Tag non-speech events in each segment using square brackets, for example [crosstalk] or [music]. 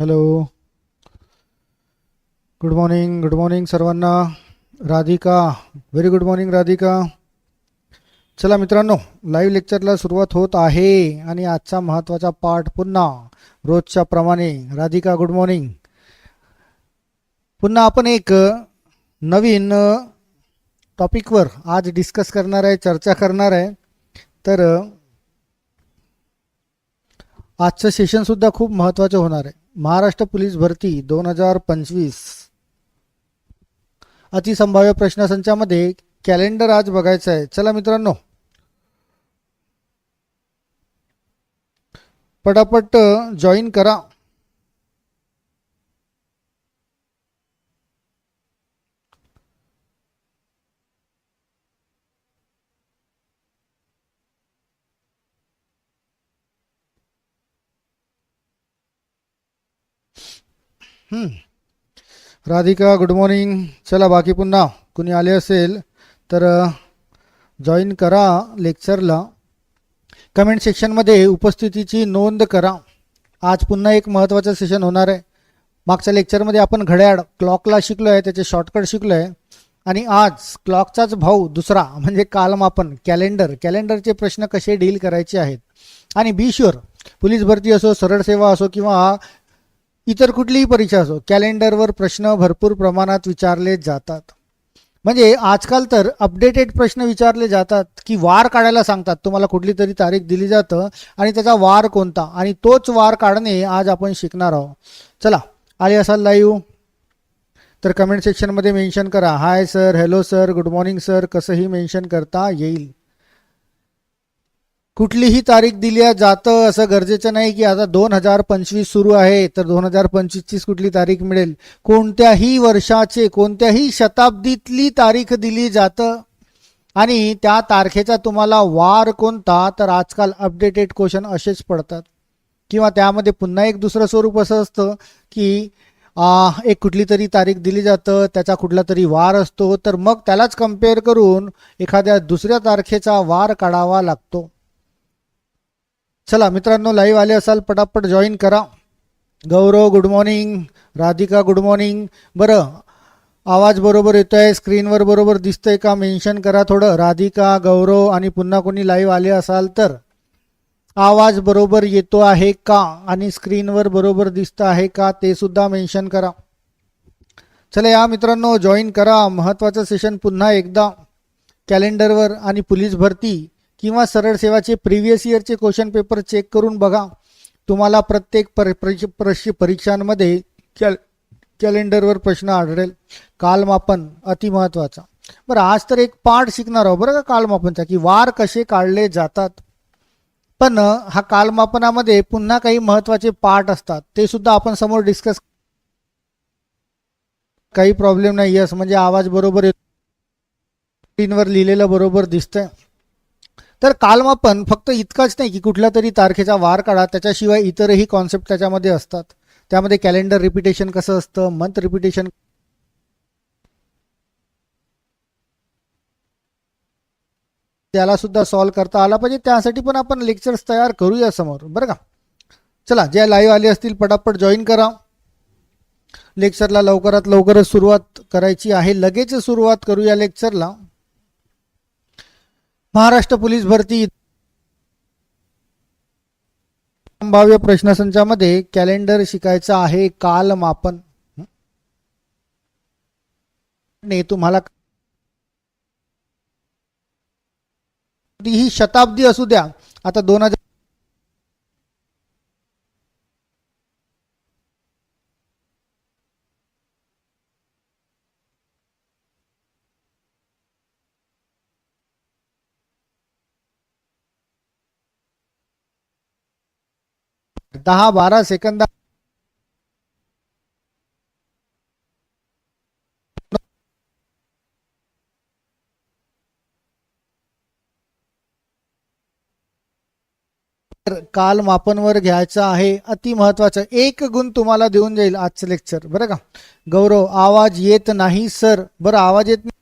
Hello good morning good morning सर्वांना. Radhika very good morning Radhika. चला मित्रांनो live लेक्चरला सुरुवात होत आहे आणि आजचा महत्त्वाचा पाठ पुन्हा रोजच्या प्रमाणे. राधिका गुड मॉर्निंग पुन्हा आपण एक नवीन टॉपिकवर आज डिस्कस करणार आहे चर्चा करणार आहे. तर आजचं सेशनसुद्धा खूप महत्त्वाचं होणार आहे. महाराष्ट्र पोलीस भरती दोन हजार पंचवीस. अतिसंभाव्य प्रश्नसंचामध्ये कॅलेंडर आज बघायचं आहे. चला मित्रांनो. पटापट जॉईन करा. राधिका गुड मॉर्निंग चला बाकी पुन्हा कुणी आले असेल तर जॉईन करा लेक्चरला कमेंट सेक्शनमध्ये उपस्थितीची नोंद करा आज पुन्हा एक महत्त्वाचं सेशन होणार आहे मागच्या लेक्चरमध्ये आपण घड्याळ क्लॉकला शिकलो आहे त्याचे शॉर्टकट शिकलो आहे आणि आज क्लॉकचाच भाऊ दुसरा म्हणजे कालमापन कॅलेंडर कॅलेंडरचे प्रश्न कसे डील करायचे आहेत आणि बी शुअर पोलीस भरती असो सरळ सेवा असो किंवा इतर कुठलीही परीक्षा असो कॅलेंडरवर प्रश्न भरपूर प्रमाणात विचारले जातात. म्हणजे आजकाल तर अपडेटेड प्रश्न विचारले जातात की वार काढायला सांगतात. तुम्हाला कुठली तरी तारीख दिली जातं आणि त्याचा वार कोणता? आणि तोच वार काढणे आज आपण शिकणार आहोत. चला आले असाल लाईव्ह तर कमेंट सेक्शनमध्ये मेन्शन करा. Hi sir hello sir good morning sir कसंही मेन्शन करता येईल. कुठलीही तारीख दिली जातं असं गरजेचं नाही की आता दोन हजार पंचवीस सुरू आहे तर दोन हजार पंचवीसचीच कुठली तारीख मिळेल? कोणत्याही वर्षाचे कोणत्याही शताब्दीतली तारीख दिली जातं? आणि त्या तारखेचा तुम्हाला वार कोणता? तर आजकाल अपडेटेड क्वेश्चन असेच पडतात. किंवा त्यामध्ये पुन्हा एक दुसरं स्वरूप असं असतं की आ, एक कुठली तरी तारीख दिली जातं त्याचा कुठला तरी वार असतो तर मग त्यालाच कंपेअर करून एखाद्या दुसऱ्या तारखेचा वार काढावा लागतो. चला मित्रांनो लाईव्ह आले असाल पटापट जॉईन करा. Gaurav good morning Radhika good morning बरं आवाज बरोबर येतो आहे स्क्रीनवर बरोबर दिसतंय का? मेन्शन करा थोडं. राधिका गौरव आणि पुन्हा कोणी लाईव्ह आले असाल तर. आवाज बरोबर येतो आहे का? आणि स्क्रीनवर बरोबर दिसतं आहे का? ते सुद्धा मेन्शन करा. चला या मित्रांनो जॉईन करा. महत्त्वाचं सेशन पुन्हा एकदा. कॅलेंडरवर आणि पोलीस भरती. किंवा सरळ सेवाचे प्रिव्हियस इयरचे क्वेश्चन पेपर चेक करून बघा. तुम्हाला प्रत्येक पर परीक्ष- परीक्षांमध्ये कॅल कॅलेंडरवर प्रश्न आढळेल. कालमापन अतिमहत्वाचा बरं आज तर एक पाठ शिकणार आहोत बरं का कालमापनचा की वार कसे काढले जातात. पण हा कालमापनामध्ये पुन्हा काही महत्त्वाचे पाठ असतात. ते सुद्धा आपण समोर डिस्कस काही प्रॉब्लेम नाही. यस म्हणजे आवाज बरोबर येतो. स्क्रीनवर लिहिलेलं बरोबर दिसतंय. तर कालमापन फक्त इतकंच नाही की कुठल्या तरी तारखेचा वार काढा त्याच्याशिवाय इतरही कॉन्सेप्ट त्याच्यामध्ये असतात. त्यामध्ये कॅलेंडर रिपिटेशन कसं असतं मंथ रिपिटेशन त्याला सुद्धा सॉल्व्ह करता आला पाहिजे. त्यासाठी पण आपण लेक्चर्स तयार करूया समोर. बरं का? चला ज्या लाईव्ह आले असतील पटापट जॉईन करा. लेक्चरला लवकरात लवकरच सुरुवात करायची आहे. लगेच सुरुवात करूया लेक्चरला महाराष्ट्र पोलीस भरती. संभाव्य प्रश्नसंचामध्ये कॅलेंडर शिकायचं आहे काल मापन. ने तुम्हाला ही शताब्दी असू द्या. आता दोन हजार दहा बारा सेकंद काल मापनवर घ्यायचं आहे. अति महत्वाचं. एक गुण तुम्हाला देऊन जाईल आजचं लेक्चर. बरं का? गौरव आवाज येत नाही सर. बरं आवाज येत नाही.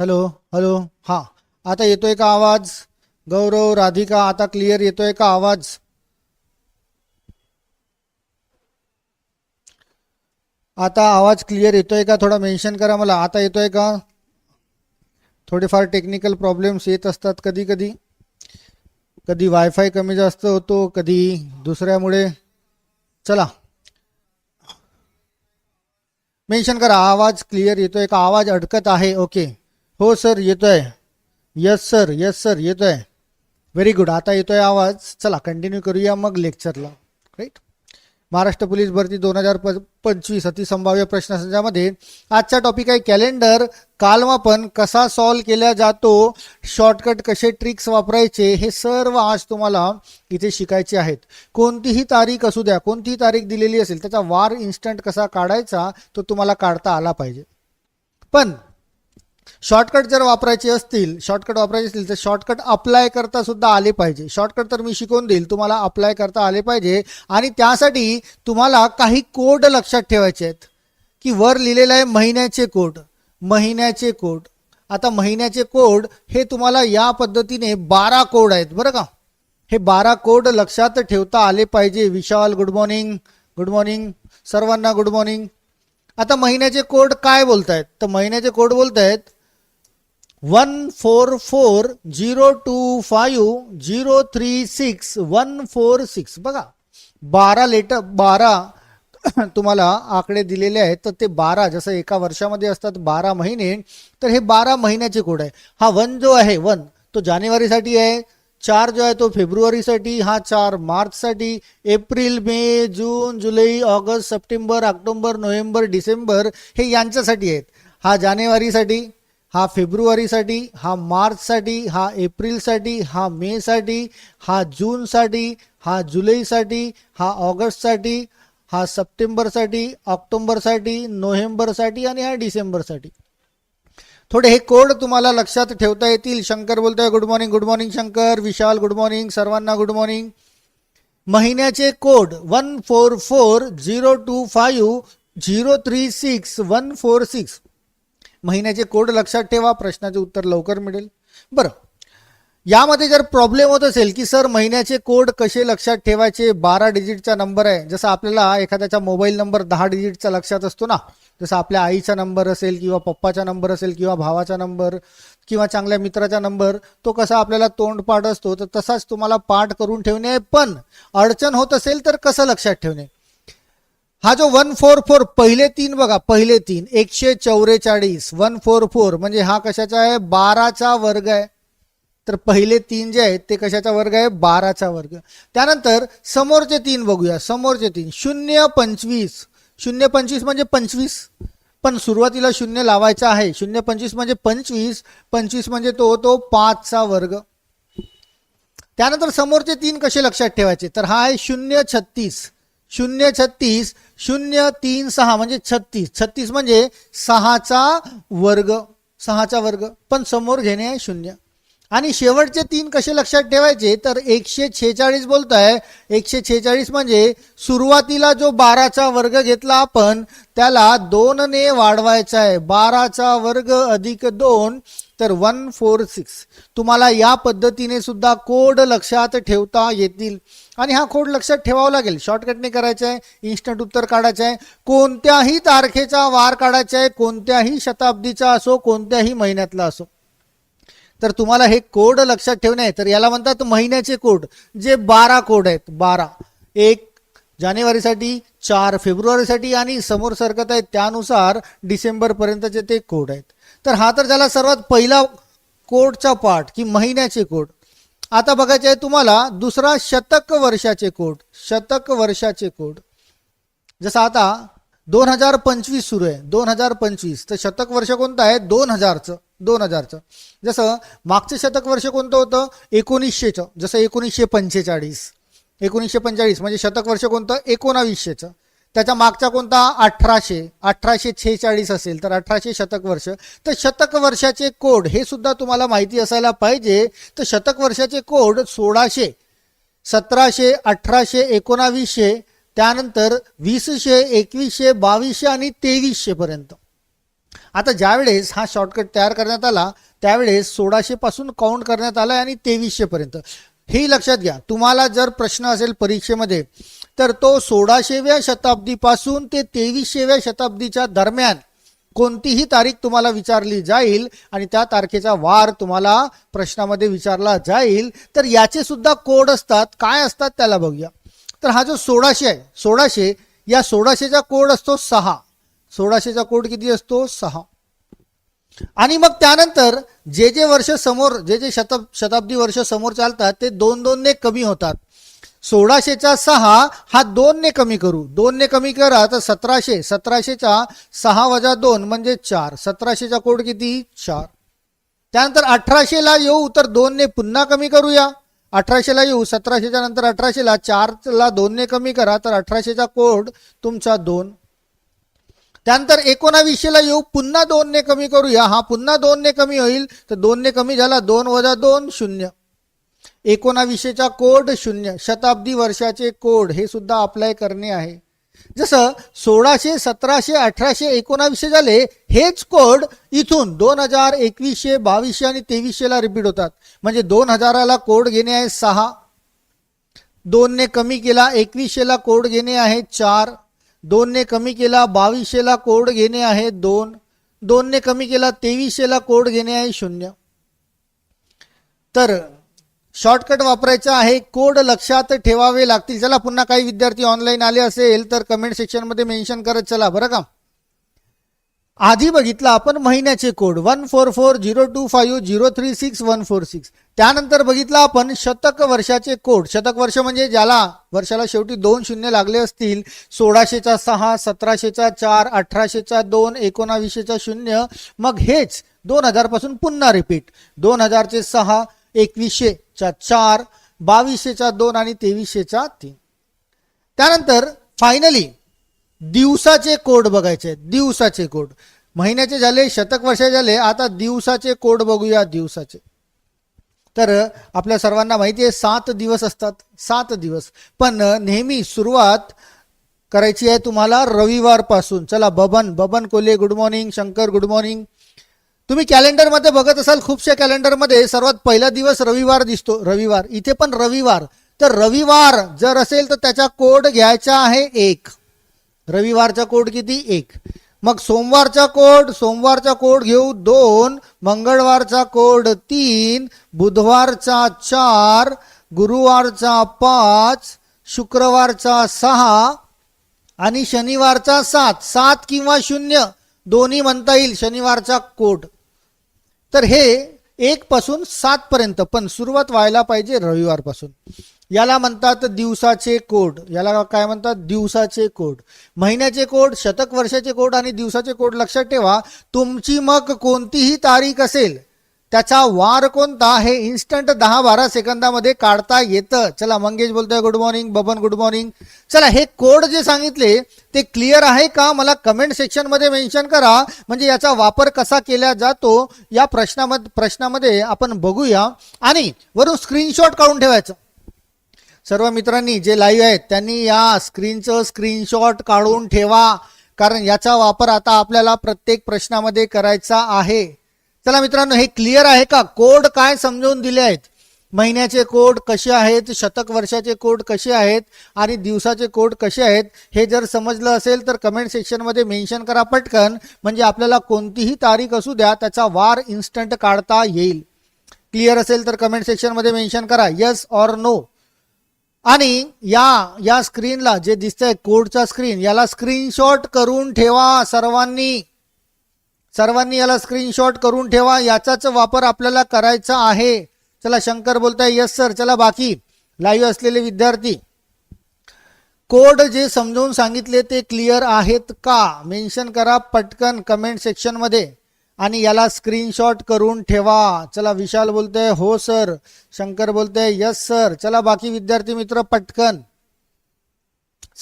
हॅलो हॅलो हां आता येतोय का आवाज? गौरव राधिका आता क्लिअर येतोय का आवाज? आता आवाज क्लिअर येतोय का? थोडा मेन्शन करा मला. आता येतोय का? थोडेफार टेक्निकल प्रॉब्लेम्स येत असतात कधी कधी कधी वायफाय कमी जास्त होतो कधी दुसऱ्यामुळे. चला. मेन्शन करा. आवाज क्लिअर येतोय का? आवाज अडकत आहे. ओके हो सर येतो आहे यस सर यस सर येतो आहे व्हेरी गुड आता येतो आहे आवाज. चला कंटिन्यू करूया मग लेक्चरला राईट महाराष्ट्र पोलीस भरती दोन हजार पंचवीस अतिसंभाव्य प्रश्नसंचामध्ये आजचा टॉपिक आहे कॅलेंडर कालमापन कसा सॉल्व केला जातो? शॉर्टकट कसे ट्रिक्स वापरायचे? हे सर्व आज तुम्हाला इथे शिकायचे आहेत. कोणतीही तारीख असू द्या कोणतीही तारीख दिलेली असेल त्याचा वार इन्स्टंट कसा काढायचा तो तुम्हाला काढता आला पाहिजे. पण शॉर्टकट जर वापरायचे असतील शॉर्टकट वापरायचे असतील तर शॉर्टकट अप्लाय करता सुद्धा आले पाहिजे. शॉर्टकट तर मी शिकवून देईल तुम्हाला अप्लाय करता आले पाहिजे. आणि त्यासाठी तुम्हाला काही कोड लक्षात ठेवायचे आहेत. की वर लिहिलेलं आहे महिन्याचे कोड महिन्याचे कोड आता महिन्याचे कोड हे तुम्हाला या पद्धतीने बारा कोड आहेत बरं का? हे बारा कोड लक्षात ठेवता आले पाहिजे. Vishal good morning good morning सर्वांना गुड मॉर्निंग आता महिन्याचे कोड काय बोलतायत? तर महिन्याचे कोड बोलतायत one four four zero two five zero three six one four six. बघा बारा लेटर बारा [coughs] तुम्हाला आकडे दिलेले आहेत तर ते बारा जसं एका वर्षामध्ये असतात बारा महिने तर हे बारा महिन्याचे कोड आहे. हा वन जो आहे वन तो जानेवारीसाठी आहे चार जो आहे तो फेब्रुवारीसाठी हा चार मार्चसाठी एप्रिल मे जून जुलै August September October November December हे यांच्यासाठी आहेत. हा जानेवारीसाठी हा फेब्रुवारीसाठी हा मार्चसाठी हा एप्रिलसाठी हा मेसाठी हा जूनसाठी हा जुलैसाठी हा ऑगस्टसाठी हा सप्टेंबरसाठी ऑक्टोबरसाठी नोव्हेंबरसाठी आणि हा डिसेंबरसाठी. थोडे हे कोड तुम्हाला लक्षात ठेवता येतील. शंकर बोलतोय good morning good morning Shankar. Vishal good morning सर्वांना गुड मॉर्निंग महिन्याचे code one four four zero two five zero three six one four six. महिन्याचे कोड लक्षात ठेवा प्रश्नाचे उत्तर लवकर मिळेल. बरं. यामध्ये जर प्रॉब्लेम होत असेल की सर महिन्याचे कोड कसे लक्षात ठेवायचे? बारा डिजिटचा नंबर आहे. जसं आपल्याला एखाद्याचा मोबाईल नंबर दहा डिजिटचा लक्षात असतो ना जसं आपल्या आईचा नंबर असेल किंवा पप्पाचा नंबर असेल किंवा भावाचा नंबर किंवा चांगल्या मित्राचा नंबर तो कसा आपल्याला तोंडपाठ असतो तर तसाच तुम्हाला पाठ करून ठेवणे आहे. पण अडचण होत असेल तर कसं लक्षात ठेवणे? हा जो वन फोर फोर पहिले तीन बघा पहिले तीन एकशे चौवेचाळीस वन फोर फोर म्हणजे हा कशाचा आहे? बाराचा वर्ग आहे. तर पहिले तीन जे आहेत ते कशाचा वर्ग आहे? बाराचा वर्ग. त्यानंतर समोरचे तीन बघूया. समोरचे तीन. शून्य पंचवीस. शून्य पंचवीस म्हणजे पंचवीस. पण सुरुवातीला शून्य लावायचा आहे. शून्य पंचवीस म्हणजे पंचवीस. पंचवीस म्हणजे तो होतो पाचचा वर्ग. त्यानंतर समोरचे तीन कसे लक्षात ठेवायचे? तर हा आहे शून्य छत्तीस. शून्य छत्तीस शून्य तीन सहा म्हणजे छत्तीस. छत्तीस म्हणजे सहाचा वर्ग. सहाचा वर्ग. पण समोर घेणे आहे शून्य. आणि शेवटचे तीन कसे लक्षात ठेवायचे तर एकशे छेचाळीस आहे एकशे छेचाळीस म्हणजे सुरुवातीला जो बाराचा वर्ग घेतला आपण त्याला दोनने वाढवायचा आहे बाराचा वर्ग अधिक दोन तर वन फोर सिक्स. तुम्हाला या पद्धतीने सुद्धा कोड लक्षात ठेवता येतील. आणि हा कोड लक्षात ठेवावा लागेल. शॉर्टकटने करायचा आहे इन्स्टंट उत्तर काढायचं आहे कोणत्याही तारखेचा वार काढायचा आहे कोणत्याही शताब्दीचा असो कोणत्याही महिन्यातला असो. तर तुम्हाला हे कोड लक्षात ठेवणे आहे. तर याला म्हणतात महिन्याचे कोड जे बारा कोड आहेत बारा. एक जानेवारीसाठी चार फेब्रुवारीसाठी आणि समोर सरकत आहेत त्यानुसार डिसेंबर पर्यंतचे ते कोड आहेत. तर हा तर झाला सर्वात पहिला कोडचा पार्ट की महिन्याचे कोड. आता बघायचे आहे तुम्हाला दुसरा शतक वर्षाचे कोड शतक वर्षाचे कोड. जसं आता दोन हजार पंचवीस सुरू आहे दोन हजार पंचवीस. तर शतक वर्ष कोणतं आहे? दोन हजारचं. दोन हजारचं. जसं मागचं शतक वर्ष कोणतं होतं? एकोणीसशेचं. जसं एकोणीसशे पंचेचाळीस एकोणीसशे पंचेचाळीस म्हणजे शतक वर्ष कोणतं? एकोणावीसशेचं. त्याच्या मागचा कोणता? अठराशे. अठराशे छेचाळीस असेल तर अठराशे शतक वर्ष. तर शतक वर्षाचे कोड हे सुद्धा तुम्हाला माहिती असायला पाहिजे. तर शतक वर्षाचे कोड सोळाशे सतराशे अठराशे एकोणावीसशे त्यानंतर वीसशे एकवीसशे बावीसशे आणि तेवीसशे पर्यंत आता ज्यावेळेस हा शॉर्टकट तयार करण्यात आला त्यावेळेस सोळाशेपासून काउंट करण्यात आला आणि तेवीसशेपर्यंत हे लक्षात घ्या तुम्हाला जर प्रश्न असेल परीक्षेमध्ये तर तो सोळाशेव्या शताब्दीपासून ते तेवीसशेव्या शताब्दीच्या दरम्यान कोणतीही तारीख तुम्हाला विचारली जाईल आणि त्या तारखेचा वार तुम्हाला प्रश्नामध्ये विचारला जाईल तर याचे सुद्धा कोड असतात. काय असतात त्याला बघूया. तर हा जो सोळाशे आहे सोळाशे या सोळाशेचा कोड असतो सहा. सोळाशेचा कोड किती असतो? सहा. आणि मग त्यानंतर जे जे वर्ष समोर जे जे शताब शताब्दी वर्ष समोर चालतात ते दोन दोनने कमी होतात. सोळाशेचा सहा हा दोनने कमी करू. दोनने कमी करा तर सतराशे. सतराशेचा सहा वजा दोन म्हणजे चार. सतराशेचा कोड किती? चार. त्यानंतर अठराशेला येऊ तर दोनने पुन्हा कमी करूया. अठराशेला येऊ. सतराशेच्या नंतर अठराशेला चारला दोनने कमी करा तर अठराशेचा कोड तुमचा दोन. त्यानंतर एकोणावीसशेला येऊ पुन्हा दोनने कमी करूया. हा पुन्हा दोनने कमी होईल तर दोनने कमी झाला दोन वजा दोन शून्य. एकोणावीसशेचा कोड शून्य. शताब्दी वर्षाचे कोड हे सुद्धा अप्लाय करणे आहे. जसं सोळाशे सतराशे अठराशे एकोणावीसशे झाले हेच कोड इथून दोन हजार एकवीसशे बावीसशे आणि तेवीसशेला रिपीट होतात. म्हणजे दोन हजाराला कोड घेणे आहे सहा. दोनने कमी केला एकवीसशेला कोड घेणे आहे चार. दोनने कमी केला बावीसशेला कोड घेणे आहे दोन. दोनने कमी केला तेवीसशेला कोड घेणे आहे शून्य. तर शॉर्टकट वापरायचा आहे कोड लक्षात ठेवावे लागतील. चला पुन्हा काही विद्यार्थी ऑनलाईन आले असेल तर कमेंट सेक्शनमध्ये मेन्शन करत चला बरं का? आधी बघितलं आपण महिन्याचे code one four four zero two five zero three six one four six त्यानंतर बघितलं आपण शतक वर्षाचे कोड शतक वर्ष म्हणजे ज्याला वर्षाला शेवटी दोन शून्य लागले असतील सोळाशेचा सहा सतराशेचा चार अठराशेचा दोन एकोणावीसशेचा शून्य मग हेच दोन हजारपासून पुन्हा रिपीट दोन हजारचे सहा एकवीसशेचा चार बावीसशेचा दोन आणि तेवीसशेचा तीन. त्यानंतर फायनली दिवसाचे कोड बघायचे दिवसाचे कोड. महिन्याचे झाले शतक वर्ष झाले आता दिवसाचे कोड बघूया दिवसाचे. तर आपल्या सर्वांना माहिती आहे सात दिवस असतात सात दिवस. पण नेहमी सुरुवात करायची आहे तुम्हाला रविवारपासून. चला Baban Baban Kole good morning Shankar good morning. तुम्ही कॅलेंडरमध्ये बघत असाल खूपशा कॅलेंडरमध्ये सर्वात पहिला दिवस रविवार दिसतो रविवार. इथे पण रविवार. तर रविवार जर असेल तर त्याचा कोड घ्यायचा आहे एक. रविवारचा कोड किती? एक. मग सोमवारचा कोड सोमवारचा कोड घेऊ दोन मंगळवारचा कोड तीन बुधवारचा चार गुरुवारचा पाच शुक्रवारचा सहा आणि शनिवारचा सात. सात किंवा शून्य दोन्ही म्हणता येईल शनिवारचा कोड. तर हे एक पासून सात पर्यंत पण सुरुवात व्हायला पाहिजे रविवारपासून. याला म्हणतात दिवसाचे कोड. याला काय म्हणतात? दिवसाचे कोड. महिन्याचे कोड शतक वर्षाचे कोड आणि दिवसाचे कोड लक्षात ठेवा. तुमची मग कोणतीही तारीख असेल त्याचा वार कोणता हे इन्स्टंट दहा बारा सेकंदामध्ये काढता येतं. चला मंगेश बोलतोय good morning Baban good morning चला हे कोड जे सांगितले ते क्लिअर आहे का? मला कमेंट सेक्शनमध्ये मेन्शन करा. म्हणजे याचा वापर कसा केला जातो? या प्रश्नामध्ये प्रश्नामध्ये आपण बघूया. आणि वरून स्क्रीनशॉट काढून ठेवायचं. सर्व मित्रांनी जे लाईव्ह आहेत त्यांनी या स्क्रीनचं स्क्रीनशॉट काढून ठेवा. कारण याचा वापर आता आपल्याला प्रत्येक प्रश्नामध्ये करायचा आहे. चला मित्रांनो हे क्लिअर आहे का? कोड काय समजून दिले आहेत? महिन्याचे कोड कसे आहेत? शतक वर्षाचे कोड कसे आहेत? आणि दिवसाचे कोड कसे आहेत? हे जर समजलं असेल तर कमेंट सेक्शनमध्ये मेन्शन करा पटकन. म्हणजे आपल्याला कोणतीही तारीख असू द्या त्याचा वार इन्स्टंट काढता येईल. क्लिअर असेल तर कमेंट सेक्शनमध्ये मेन्शन करा. येस ऑर नो आणि या या स्क्रीनला जे दिसतंय कोडचा स्क्रीन याला स्क्रीनशॉट करून ठेवा सर्वांनी. सर्वांनी याला स्क्रीनशॉट करून ठेवा. याचाच वापर आपल्याला करायचा आहे. चला शंकर बोलताय यस सर चला बाकी. लाईव्ह असलेले विद्यार्थी. कोड जे समजावून सांगितले ते क्लिअर आहेत का? मेन्शन करा पटकन कमेंट सेक्शनमध्ये आणि याला स्क्रीनशॉट करून ठेवा. चला विशाल बोलतोय हो सर शंकर बोलतोय यस सर चला बाकी विद्यार्थी मित्र पटकन.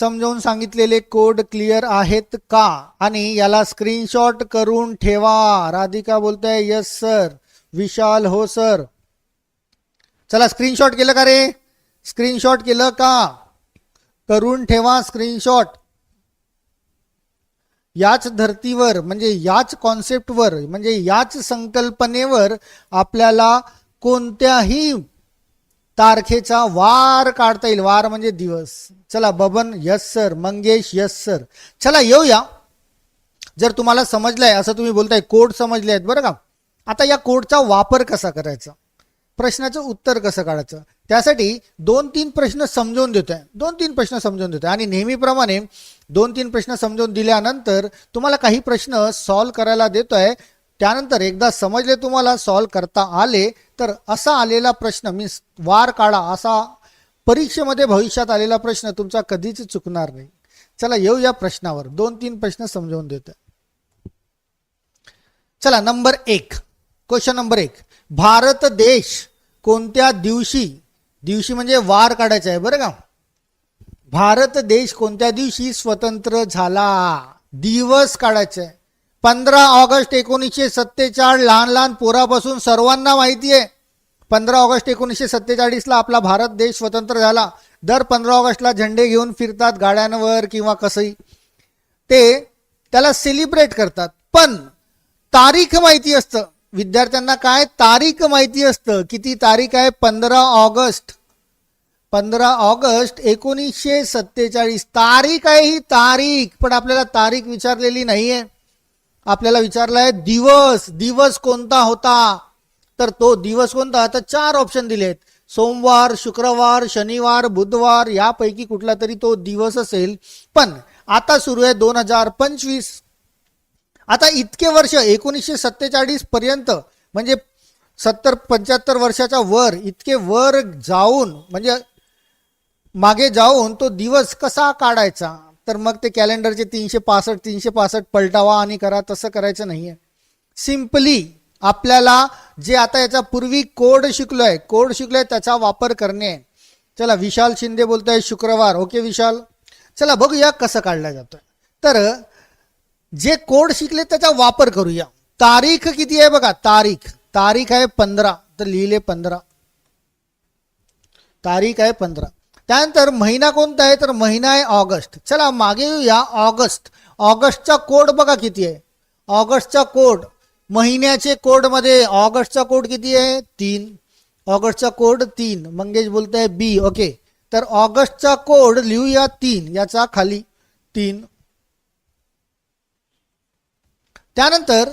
समजावून सांगितलेले कोड क्लिअर आहेत का? आणि याला स्क्रीनशॉट करून ठेवा. राधिका बोलताय यस सर विशाल हो सर चला स्क्रीनशॉट केलं का रे? स्क्रीनशॉट केलं का? करून ठेवा स्क्रीनशॉट याच धर्तीवर म्हणजे याच कॉन्सेप्टवर म्हणजे याच संकल्पनेवर आपल्याला कोणत्याही तारखेचा वार काढता येईल. वार म्हणजे दिवस. चला Baban yes sir. Mangesh yes sir. चला येऊया. जर तुम्हाला समजलंय असं तुम्ही बोलताय कोड समजले आहेत बरं का? आता या कोडचा वापर कसा करायचा? प्रश्नाचं उत्तर कसं काढायचं? त्यासाठी दोन तीन प्रश्न समजवून देतोय. दोन तीन प्रश्न समजवून देतोय. आणि नेहमीप्रमाणे दोन तीन प्रश्न समजवून दिल्यानंतर तुम्हाला काही प्रश्न सॉल्व करायला देतोय. त्यानंतर एकदा समजले तुम्हाला सॉल्व करता आले तर असा आलेला प्रश्न मीन्स वार काढा असा परीक्षेमध्ये भविष्यात आलेला प्रश्न तुमचा कधीच चुकणार नाही. चला येऊ या प्रश्नावर. दोन तीन प्रश्न समजावून देतो चला नंबर एक. क्वेश्चन नंबर एक. भारत देश कोणत्या दिवशी दिवशी म्हणजे वार काढायचा आहे बरं का? भारत देश कोणत्या दिवशी स्वतंत्र झाला? दिवस काढायचा आहे. पंधरा ऑगस्ट एकोणीसशे सत्तेचाळ लहान लहान पोरापासून सर्वांना माहिती आहे. पंधरा ऑगस्ट एकोणीसशे सत्तेचाळीसला आपला भारत देश स्वतंत्र झाला. दर पंधरा ऑगस्टला झेंडे घेऊन फिरतात गाड्यांवर किंवा कसंही. ते त्याला सेलिब्रेट करतात. पण तारीख माहिती असतं. विद्यार्थ्यांना काय तारीख माहिती असतं? किती तारीख आहे? पंधरा ऑगस्ट. पंधरा ऑगस्ट एकोणीसशे सत्तेचाळीस. तारीख आहे ही तारीख. पण आपल्याला तारीख विचारलेली नाहीये. आपल्याला विचारला आहे दिवस दिवस कोणता होता? तर तो दिवस कोणता? तर चार ऑप्शन दिले आहेत सोमवार शुक्रवार शनिवार बुधवार यापैकी कुठला तरी तो दिवस असेल. पण आता सुरू आहे दोन हजार पंचवीस. आता इतके वर्ष एकोणीसशे सत्तेचाळीस पर्यंत म्हणजे सत्तर पंच्याहत्तर वर्षाच्या वर इतके वर जाऊन म्हणजे मागे जाऊन तो दिवस कसा काढायचा? तर मग ते कॅलेंडरचे तीनशे पासष्ट तीनशे पासष्ट पलटावा आणि करा तसं करायचं नाहीये. सिम्पली आपल्याला जे आता याचा पूर्वी कोड शिकलोय कोड शिकलोय त्याचा वापर करणे. चला विशाल शिंदे बोलतोय शुक्रवार. ओके विशाल? चला बघूया कसं काढला जातोय. तर जे कोड शिकले त्याचा वापर करूया. तारीख किती आहे बघा? तारीख. तारीख आहे पंधरा. तर लिहिले पंधरा. तारीख आहे पंधरा. त्यानंतर महिना कोणता आहे? तर महिना आहे ऑगस्ट. चला मागे येऊया ऑगस्ट. ऑगस्टचा कोड बघा किती आहे. ऑगस्टचा कोड महिन्याचे कोडमध्ये ऑगस्टचा कोड किती आहे? तीन. ऑगस्टचा कोड तीन. मंगेश बोलतोय बी ओके. तर ऑगस्टचा कोड लिहूया तीन. याचा खाली तीन. त्यानंतर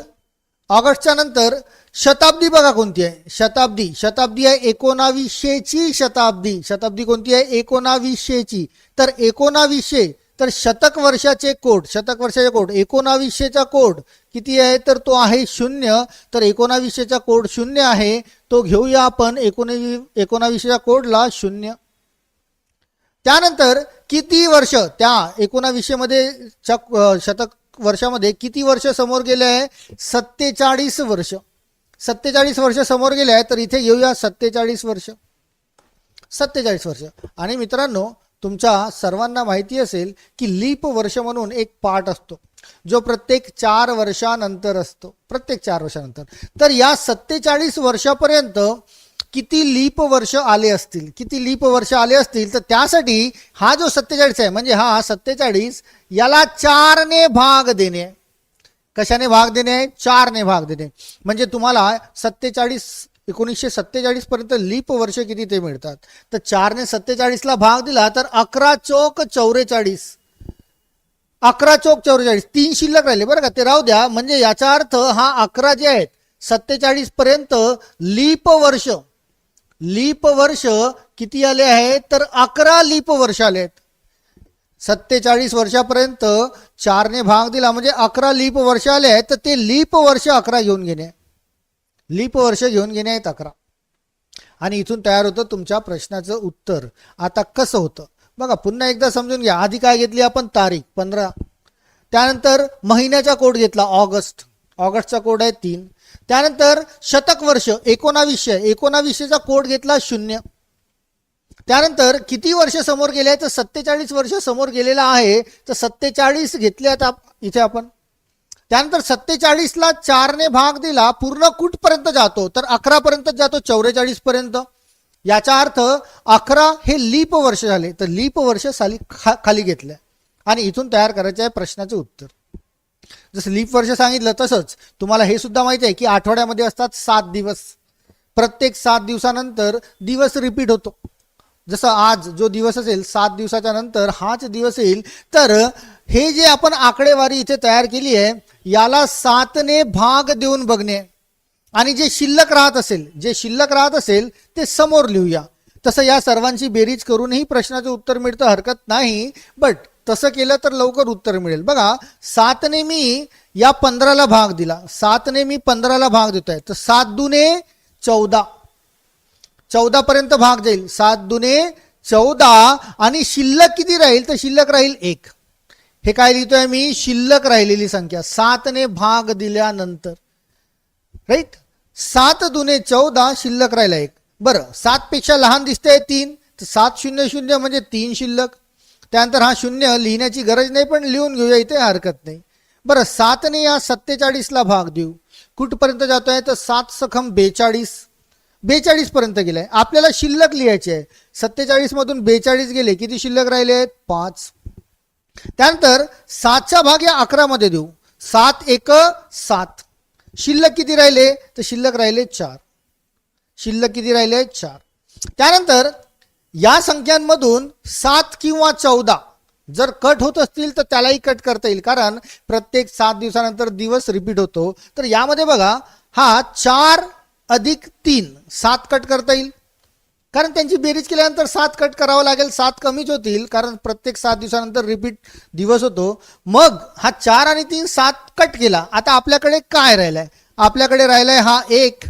ऑगस्टच्या नंतर शताब्दी बघा कोणती आहे. शताब्दी. शताब्दी आहे एकोणावीसशेची शताब्दी. शताब्दी कोणती आहे? एकोणावीसशेची. तर एकोणावीसशे तर शतक वर्षाचे कोड शतक वर्षाचे कोड. एकोणावीसशेचा कोड किती आहे? तर तो आहे शून्य. तर एकोणावीसशेचा कोड शून्य आहे. तो घेऊया आपण. एकोणवी एकोणावीसशेच्या कोडला शून्य. त्यानंतर किती वर्ष त्या एकोणावीसशे मध्ये शतक वर्षामध्ये किती वर्ष समोर गेले आहे? सत्तेचाळीस वर्ष. सत्तेचाळीस वर्ष समोर गेले आहे तर इथे येऊया सत्तेचाळीस वर्ष. सत्तेचाळीस वर्ष. आणि मित्रांनो तुमच्या सर्वांना माहिती असेल की लीप वर्ष म्हणून एक पाठ असतो जो प्रत्येक चार वर्षानंतर असतो. प्रत्येक चार वर्षानंतर. तर या सत्तेचाळीस वर्षापर्यंत किती लीप वर्ष आले असतील? किती लीप वर्ष आले असतील? तर त्यासाठी हा जो सत्तेचाळीस आहे म्हणजे हा सत्तेचाळीस याला चारने भाग देणे. कशाने भाग देणे चारने भाग देणे. म्हणजे तुम्हाला सत्तेचाळीस एकोणीसशे सत्तेचाळीस पर्यंत लीप वर्ष किती ते मिळतात? तर चारने सत्तेचाळीसला भाग दिला तर अकरा चौक चौवेचाळीस अकरा चौक चौवेचाळीस तीन शिल्लक राहिले बरं का? ते राहू द्या. म्हणजे याचा अर्थ हा अकरा जे आहेत सत्तेचाळीस पर्यंत लीप वर्ष. लीप वर्ष किती आले आहेत? तर अकरा लीप वर्ष आले आहेत. सत्तेचाळीस वर्षापर्यंत चारने भाग दिला. म्हणजे अकरा लीप वर्ष आले आहेत तर ते लीप वर्ष अकरा घेऊन घेणे. लीप वर्ष घेऊन घेणे आहेत अकरा. आणि इथून तयार होतं तुमच्या प्रश्नाचं उत्तर. आता कसं होतं? बघा पुन्हा एकदा समजून घ्या. आधी काय घेतली आपण? तारीख पंधरा. त्यानंतर महिन्याचा कोड घेतला ऑगस्ट. ऑगस्टचा कोड आहे तीन. त्यानंतर शतक वर्ष एकोणावीसशे. एकोणावीसशेचा कोड घेतला शून्य. त्यानंतर किती वर्ष समोर गेले तर सत्तेचाळीस वर्ष समोर गेलेला आहे. तर सत्तेचाळीस घेतले आता इथे आपण. त्यानंतर सत्तेचाळीसला चारने भाग दिला पूर्ण कुठपर्यंत जातो? तर अकरा पर्यंत जातो चौवेचाळीस पर्यंत याचा अर्थ अकरा हे लीप वर्ष झाले. तर लीप वर्ष साली खा खाली घेतलं आणि इथून तयार करायचं आहे प्रश्नाचं उत्तर. जसं लीप वर्ष सांगितलं तसंच. तुम्हाला हे सुद्धा माहिती आहे की आठवड्यामध्ये असतात सात दिवस. प्रत्येक सात दिवसानंतर दिवस रिपीट होतो. जसं आज जो दिवस असेल सात दिवसाच्या नंतर हाच दिवस येईल तर हे जे आपण आकडेवारी इथे तयार केली आहे याला सातने भाग देऊन बघणे. आणि जे शिल्लक राहत असेल जे शिल्लक राहत असेल ते समोर लिहूया. तसं या सर्वांची बेरीज करूनही प्रश्नाचं उत्तर मिळतं हरकत नाही. बट तसं केलं तर लवकर उत्तर मिळेल. बघा सातने मी या पंधराला भाग दिला. सातने मी पंधराला भाग देतोय. तर सात दुने चौदा. चौदा पर्यंत भाग जाईल. सात दुने चौदा आणि शिल्लक किती राहील? तर शिल्लक राहील एक. हे काय लिहितोय मी? शिल्लक राहिलेली संख्या. सातने भाग दिल्यानंतर. राईट सात दुने चौदा शिल्लक राहिला एक. बरं सात पेक्षा लहान दिसतंय तीन. तर सात शून्य शून्य म्हणजे तीन शिल्लक. त्यानंतर हा शून्य लिहिण्याची गरज नाही पण लिहून घेऊया इथे हरकत नाही. बरं सातने या सत्तेचाळीसला भाग देऊ. कुठपर्यंत जातोय? तर सात सखम बेचाळीस. बेचाळीसपर्यंत गेलं आहे आपल्याला शिल्लक लिहायची आहे. सत्तेचाळीसमधून बेचाळीस गेले किती शिल्लक राहिले आहेत? पाच. त्यानंतर सातचा भाग या अकरामध्ये देऊ. सात एक सात. शिल्लक किती राहिले? तर शिल्लक राहिले चार. शिल्लक किती राहिले? चार. त्यानंतर या संख्यांमधून सात किंवा चौदा जर कट होत असतील तर त्यालाही कट करता येईल. कारण प्रत्येक सात दिवसानंतर दिवस रिपीट होतो. तर यामध्ये बघा हा चार अधिक तीन सात कट करता येईल. कारण त्यांची बेरीज केल्यानंतर सात कट करावं लागेल सात कमीच होतील कारण प्रत्येक सात दिवसानंतर रिपीट दिवस होतो. मग हा चार आणि तीन सात कट केला आता आपल्याकडे काय राहिलाय? आपल्याकडे राहिलाय हा एक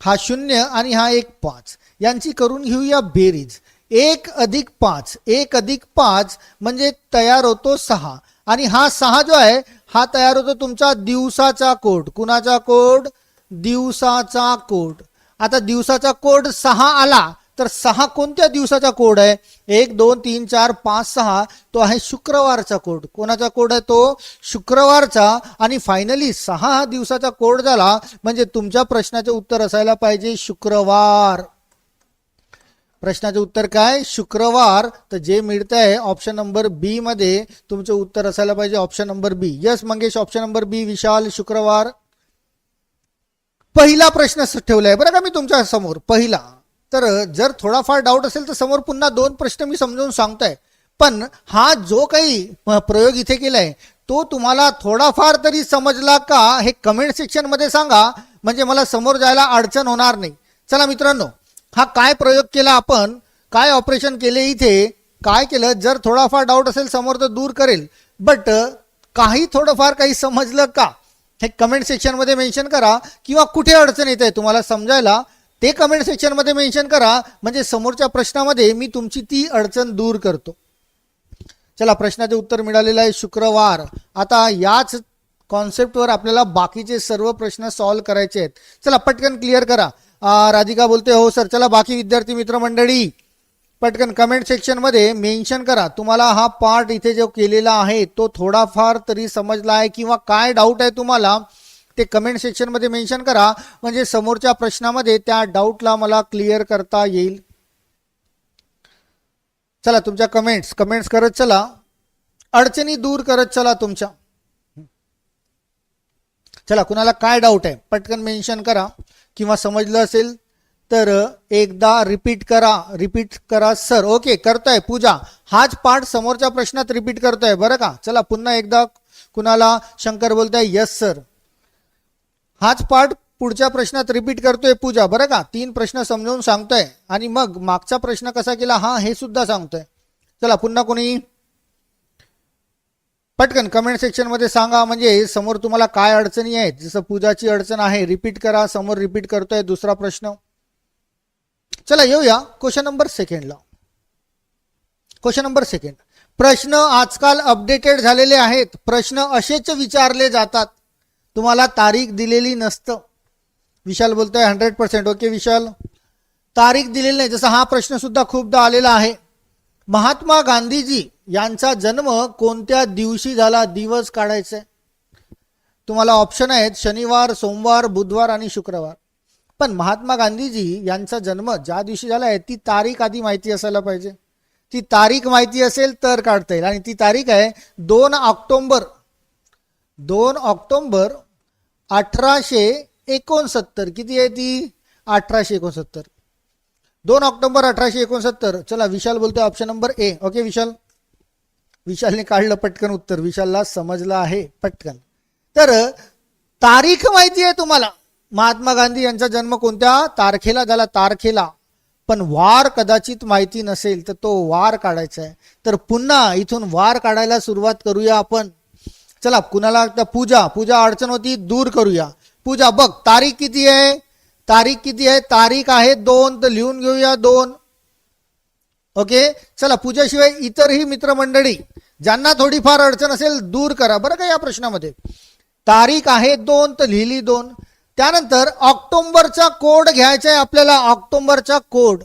हा शून्य आणि हा एक पाच. यांची करून घेऊया बेरीज. एक अधिक पाच एक अधिक पाच म्हणजे तयार होतो सहा. आणि हा सहा जो आहे हा तयार होतो तुमचा दिवसाचा कोड. कुणाचा कोड? दिवसाचा कोड. आता दिवसाचा कोड सहा आला तर सहा कोणत्या दिवसाचा कोड आहे? एक दोन तीन चार पाच सहा तो आहे शुक्रवारचा कोड. कोणाचा कोड आहे तो? शुक्रवारचा. आणि फायनली सहा हा दिवसाचा कोड झाला म्हणजे तुमच्या प्रश्नाचे उत्तर असायला पाहिजे शुक्रवार. प्रश्नाचे उत्तर काय? शुक्रवार. तर जे मिळत आहे ऑप्शन नंबर बी मध्ये तुमचं उत्तर असायला पाहिजे option number B yes Mangesh option number B Vishal शुक्रवार. पहिला प्रश्न ठेवलाय. बरं का मी तुमच्यासमोर. पहिला. तर जर थोडाफार डाऊट असेल तर समोर पुन्हा दोन प्रश्न मी समजावून सांगतोय. पण हा जो काही प्रयोग इथे केलाय तो तुम्हाला थोडाफार तरी समजला का? हे कमेंट सेक्शनमध्ये सांगा. म्हणजे मला समोर जायला अडचण होणार नाही. चला मित्रांनो हा काय प्रयोग केला आपण? काय ऑपरेशन केले इथे? काय केलं? जर थोडाफार डाऊट असेल समोर तर दूर करेल. बट काही थोडंफार काही समजलं का? हे कमेंट सेक्शनमध्ये मेन्शन करा किंवा कुठे अडचण येत आहे तुम्हाला समजायला ते कमेंट सेक्शनमध्ये मेन्शन करा. म्हणजे समोरच्या प्रश्नामध्ये मी तुमची ती अडचण दूर करतो. चला प्रश्नाचे उत्तर मिळालेलं आहे शुक्रवार. आता याच कॉन्सेप्टवर आपल्याला बाकीचे सर्व प्रश्न सॉल्व्ह करायचे आहेत. चला पटकन क्लिअर करा. अं, राधिका बोलते हो सर चला बाकी विद्यार्थी मित्रमंडळी पटकन कमेंट सेक्शनमध्ये मेन्शन करा. तुम्हाला हा पार्ट इथे जो केलेला आहे तो थोडाफार तरी समजला आहे किंवा काय डाऊट आहे तुम्हाला ते कमेंट सेक्शनमध्ये मेन्शन करा. म्हणजे समोरच्या प्रश्नामध्ये त्या डाऊटला मला क्लिअर करता येईल. चला तुमच्या कमेंट्स कमेंट्स करत चला. अडचणी दूर करत चला तुमच्या. चला कुणाला काय डाऊट आहे पटकन मेन्शन करा. किंवा समजलं असेल तर एकदा रिपीट करा रिपीट करा सर ओके करताय पूजा. हाच पाठ समोरच्या प्रश्नात रिपीट करतोय बरं का? चला पुन्हा एकदा कुणाला शंकर बोलताय? यस सर हाच पाठ पुढच्या प्रश्नात रिपीट करतोय पूजा बरं का? तीन प्रश्न समजावून सांगतोय. आणि मग मागचा प्रश्न कसा केला? हा हे सुद्धा सांगतोय. चला पुन्हा कोणी? पटकन कमेंट सेक्शनमध्ये सांगा. म्हणजे समोर तुम्हाला काय अडचणी आहेत? जसं पूजाची अडचण आहे रिपीट करा. समोर रिपीट करतोय दुसरा प्रश्न. चला येऊया. क्वेश्चन नंबर सेकंडला क्वेश्चन नंबर सेकंड प्रश्न आजकाल अपडेटेड झालेले आहेत. प्रश्न असेच विचारले जातात. तुम्हाला तारीख दिलेली नसतं. विशाल बोलतोय हंड्रेड पर्सेंट ओके विशाल. तारीख दिलेली नाही. जसा हा प्रश्न सुद्धा खूपदा आलेला आहे. महात्मा गांधीजी यांचा जन्म कोणत्या दिवशी झाला? दिवस काढायचे. तुम्हाला ऑप्शन आहेत. शनिवार सोमवार बुधवार आणि शुक्रवार. पण महात्मा गांधीजी यांचा जन्म ज्या दिवशी झाला आहे ती तारीख आधी माहिती असायला पाहिजे. ती तारीख माहिती असेल तर काढता येईल. आणि ती तारीख आहे दोन ऑक्टोंबर. दोन ऑक्टोंबर अठराशे एकोणसत्तर. किती आहे ती? अठराशे एकोणसत्तर. दोन ऑक्टोबर अठराशे एकोणसत्तर. चला विशाल बोलतोय option number A. Okay Vishal? विशालने काढलं पटकन उत्तर. विशालला समजलं आहे पटकन. तर तारीख माहिती आहे तुम्हाला. महात्मा गांधी यांचा जन्म कोणत्या? तारखेला. झाला तारखेला. पण वार कदाचित माहिती नसेल तर तो वार काढायचा आहे. तर पुन्हा इथून वार काढायला सुरुवात करूया आपण. चला कुणाला त्या पूजा. पूजा अडचण होती दूर करूया. पूजा बघ तारीख किती आहे? तारीख किती आहे? तारीख आहे दोन तर लिहून घेऊया दोन. ओके? चला पूजाशिवाय इतरही मित्रमंडळी ज्यांना थोडीफार अडचण असेल दूर करा. बरं का या प्रश्नामध्ये? तारीख आहे दोन तर लिहिली दोन. त्यानंतर ऑक्टोंबरचा कोड घ्यायचा आहे आपल्याला. ऑक्टोंबरचा कोड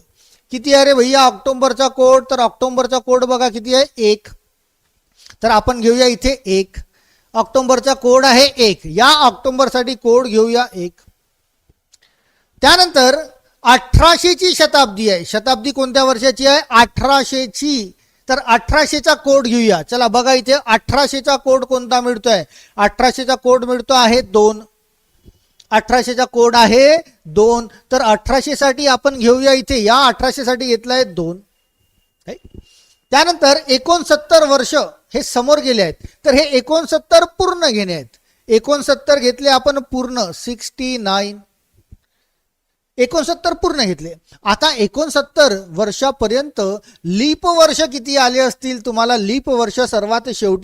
किती आहे रे भैया? ऑक्टोंबरचा कोड तर ऑक्टोंबरचा कोड बघा किती आहे? एक. तर आपण घेऊया इथे एक. ऑक्टोंबरचा कोड आहे एक. या ऑक्टोंबरसाठी कोड घेऊया एक. त्यानंतर अठराशेची शताब्दी आहे. शताब्दी कोणत्या वर्षाची आहे? अठराशेची. तर अठराशेचा कोड घेऊया. चला बघा इथे अठराशेचा कोड कोणता मिळतोय? अठराशेचा कोड मिळतो आहे दोन. अठराशेचा कोड आहे दोन. तर अठराशे साठी आपण घेऊया इथे. या अठराशे साठी घेतलाय आहे दोन त्यानंतर एकोणसत्तर वर्ष हे समोर गेले आहेत. तर हे एकोणसत्तर पूर्ण घेणे आहेत. एकोणसत्तर घेतले आपण पूर्ण. Sixty nine. एकोणसत्तर पूर्ण घेतले. आता एकोणसत्तर वर्षापर्यंत लीप वर्ष किती आले असतील? तुम्हाला लीप वर्ष सर्वात शेवटी